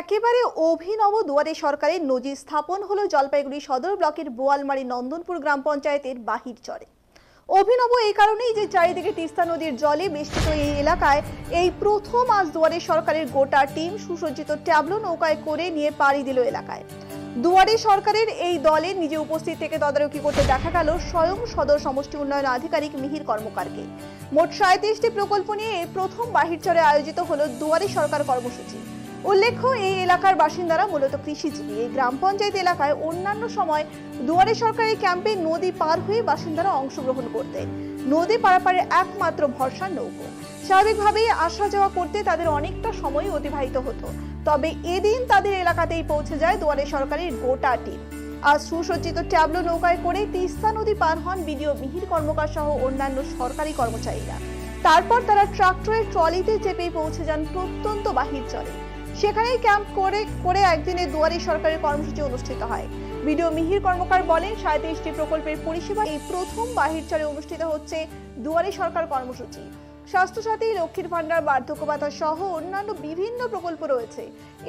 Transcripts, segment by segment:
একেবারে অভিনব দুয়ারে সরকারের নজির স্থাপন হলো জলপাইগুড়ি সদর ব্লকের বোয়ালমারি নন্দনপুর গ্রাম পঞ্চায়েতের বাহির চরে। অভিনব এই কারণেই যে চারিদিকে তিস্তা নদীর জলে বেষ্টিত এই এলাকায় এই প্রথম আজ দুয়ারে সরকারের গোটা টিম সুসজ্জিত ট্যাবলো নৌকায় করে নিয়ে পাড়ি দিল এলাকায়। দুয়ারে সরকারের এই দলে নিজে উপস্থিত থেকে তদারকি করতে দেখা গেল স্বয়ং সদর সমষ্টি উন্নয়ন আধিকারিক মিহির কর্মকারকে। মোট সাঁত্রিশটি প্রকল্প নিয়ে প্রথম বাহিরচরে আয়োজিত হলো দুয়ারে সরকার কর্মসূচি। উল্লেখ্য, এই এলাকার বাসিন্দারা মূলত কৃষিজীবী। এই গ্রাম পঞ্চায়েত এলাকায় অন্যান্য সময় দুয়ারে সরকারি ক্যাম্পে নদী পার হয়ে বাসিন্দারা অংশগ্রহণ করতেন। নদী পারাপারের একমাত্র ভরসা নৌকো। স্বাভাবিকভাবেই আসা যাওয়া করতে তাদের অনেকটা সময় অতিবাহিত হতো। তবে এদিন তাদের এলাকাতেই পৌঁছে যায় দুয়ারে সরকারের গোটা টিম। আজ সুসজ্জিত ট্যাবলো নৌকায় করে তিস্তা নদী পার হন বিডিও মিহির কর্মকার সহ অন্যান্য সরকারি কর্মচারীরা। তারপর তারা ট্রাক্টরের ট্রলিতে চেপে পৌঁছে যান প্রত্যন্ত বাহির চরে। সেখানেই ক্যাম্প করে করে একদিনে দুয়ারে সরকারের কর্মসূচি অনুষ্ঠিত হয়। বিডিও মিহির কর্মকার বলেন সাঁত্রিশটি প্রকল্পের পরিষেবা এই প্রথম বাহিরচরে অনুষ্ঠিত হচ্ছে দুয়ারে সরকার কর্মসূচি। স্বাস্থ্যসাথী, লক্ষ্মীর ভাণ্ডার বার্ধক্য ভাতা সহ অন্যান্য বিভিন্ন প্রকল্প রয়েছে।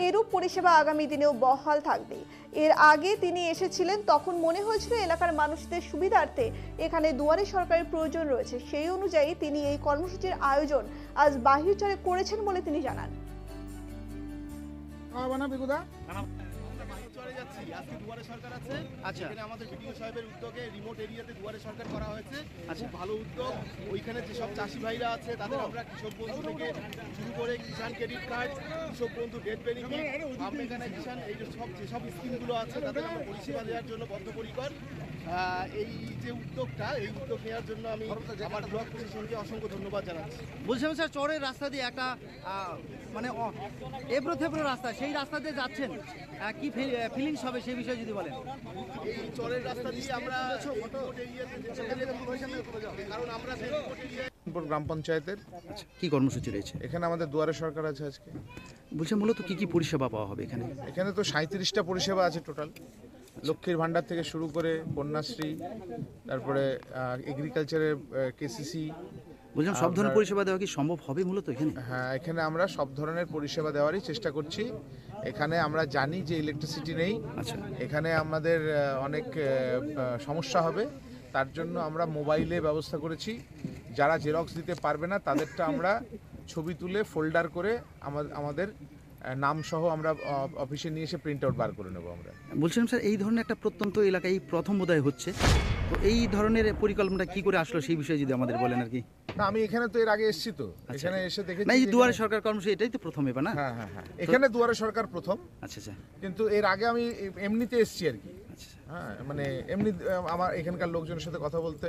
এরূপ পরিষেবা আগামী দিনেও বহাল থাকবে। এর আগে তিনি এসেছিলেন, তখন মনে হয়েছিল এলাকার মানুষদের সুবিধার্থে এখানে দুয়ারে সরকারের প্রয়োজন রয়েছে। সেই অনুযায়ী তিনি এই কর্মসূচির আয়োজন আজ বাহির বাহিরচরে করেছেন বলে তিনি জানান। খাওয়াবো না বিগুদা চলে যাচ্ছি। আজকে দুয়ারে সরকার আছে। আচ্ছা। এখানে আমাদের বিডিও সাহেবের উদ্যোগে রিমোট এরিয়াতে দুয়ারে সরকার করা হয়েছে। আচ্ছা। খুব ভালো উদ্যোগ। ওইখানে যেসব চাষি ভাইরা আছে তাদের আমরা কৃষক বন্ধু থেকে শুরু করে কিষাণ ক্রেডিট কার্ড কৃষক বন্ধু ডেট বেনিফিট এই যে সব যেসব স্কিমগুলো আছে তাদের আমরা পরিষেবা দেওয়ার জন্য বদ্ধপরিকর। এই যে উদ্যোগটা এই উদ্যোগ নেওয়ার জন্য আমি আমার ব্লক প্রশাসনকে অসংখ্য ধন্যবাদ জানাচ্ছি। বলছিলাম স্যার চরের রাস্তা দিয়ে একটা মানে এবড়ো থেবড়ো রাস্তা সেই রাস্তা দিয়ে যাচ্ছেন কি ফিলিংস হবে সেই বিষয়ে যদি বলেন? এই চরের রাস্তা দিয়ে আমরা। কারণ গ্রাম পঞ্চায়েতের। কি কর্মসূচি রয়েছে? এখানে আমাদের দুয়ারে সরকার আছে আজকে। বলছেন মূলত কি কি পরিষেবা পাওয়া হবে এখানে? এখানে তো সাঁত্রিশটা পরিষেবা আছে টোটাল। লক্ষ্মীর ভাণ্ডার থেকে শুরু করে কন্যাশ্রী তারপরে এগ্রিকালচারের কেসিসি বলছিলাম সব ধরনের পরিষেবা দেওয়া কি সম্ভব হবে মূলত এখানে? হ্যাঁ এখানে আমরা সব ধরনের পরিষেবা দেওয়ারই চেষ্টা করছি। এখানে আমরা জানি যে ইলেকট্রিসিটি নেই। আচ্ছা। এখানে আমাদের অনেক সমস্যা হবে। তার জন্য আমরা মোবাইলে ব্যবস্থা করেছি। যারা জেরক্স দিতে পারবে না তাদেরটা আমরা ছবি তুলে ফোল্ডার করে আমাদের নাম সহ আমরা অফিসে নিয়ে এসে প্রিন্ট আউট বার করে নেব আমরা। বলছিলাম স্যার এই ধরনের একটা প্রত্যন্ত এলাকায় এই প্রথম বোধহয় হচ্ছে। তো এই ধরনের পরিকল্পনাটা কি করে আসলো সেই বিষয়ে যদি আমাদের বলেন আর কি? না আমি এখানে তো এর আগে এসেছি তো। এখানে এসে দেখেছি না এই দুয়ারে সরকার কর্মসূচি এটাই তো প্রথম এবার না? হ্যাঁ হ্যাঁ হ্যাঁ। এখানে দুয়ারে সরকার প্রথম। আচ্ছা আচ্ছা। কিন্তু এর আগে আমি এমনিতে এসেছি আর কি। আচ্ছা হ্যাঁ মানে এমনি আমার এখানকার লোকজনের সাথে কথা বলতে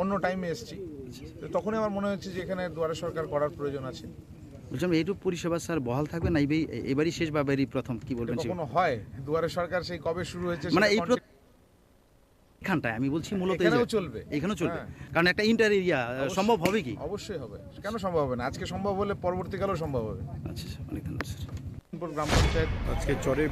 অন্য টাইমে এসেছি। তো তখনই আমার মনে হচ্ছে যে এখানে দুয়ারে সরকার করার প্রয়োজন আছে। বলছিলাম এইটুকু পরিষেবা স্যার বহাল থাকবে না? এবারই শেষ বা এবারই প্রথম কি বলবেন কখনো হয়? দুয়ারে সরকার সেই কবে শুরু হয়েছে মানে এই এখানটায় আমি বলছি মূলত এখানেও চলবে। এখানেও চলবে। হ্যাঁ। কারণ একটা ইন্টার এরিয়া সম্ভব হবে কি? অবশ্যই হবে। কেন সম্ভব হবে না? আজকে সম্ভব হলে পরবর্তীকালেও সম্ভব হবে। আচ্ছা আচ্ছা অনেক ধন্যবাদ স্যার গ্রাম পঞ্চায়েত আজকে চরে